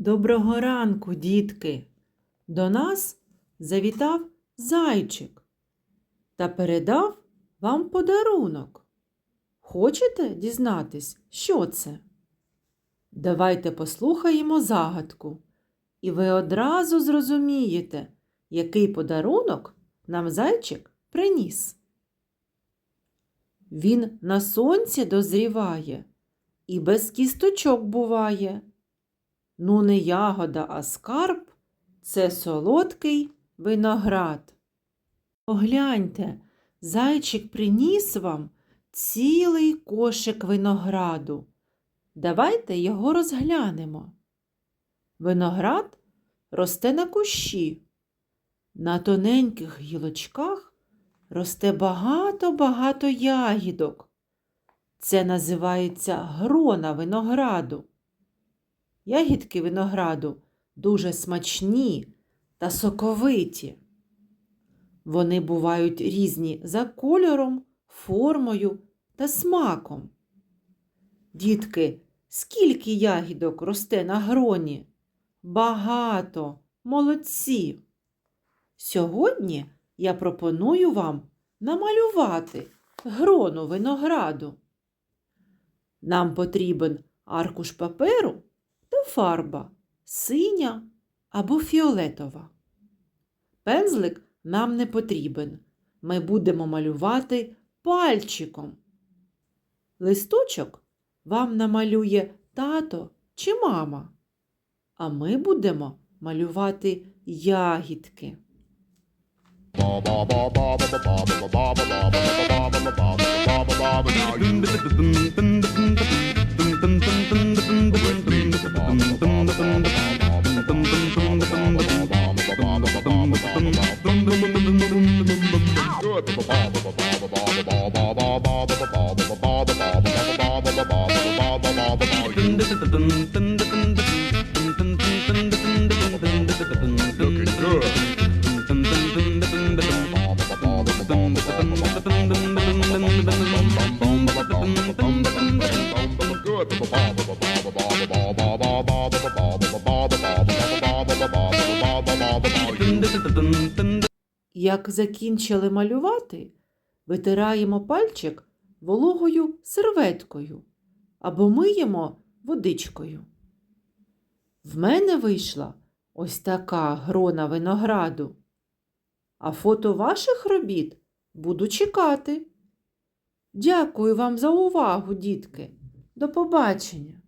Доброго ранку, дітки! До нас завітав зайчик та передав вам подарунок. Хочете дізнатись, що це? Давайте послухаємо загадку, і ви одразу зрозумієте, який подарунок нам зайчик приніс. Він на сонці дозріває і без кісточок буває. Ну, не ягода, а скарб це солодкий виноград. Погляньте, зайчик приніс вам цілий кошик винограду. Давайте його розглянемо. Виноград росте на кущі. На тоненьких гілочках росте багато-багато ягідок. Це називається грона винограду. Ягідки винограду дуже смачні та соковиті. Вони бувають різні за кольором, формою та смаком. Дітки, скільки ягідок росте на гроні? Багато, молодці. Сьогодні я пропоную вам намалювати грону винограду. Нам потрібен аркуш паперу фарба синя або фіолетова. Пензлик нам не потрібен. Ми будемо малювати пальчиком. Листочок вам намалює тато чи мама, а ми будемо малювати ягідки. Як закінчили малювати, витираємо пальчик вологою серветкою або миємо водичкою. В мене вийшла ось така грона винограду. А фото ваших робіт буду чекати. Дякую вам за увагу, дітки. До побачення!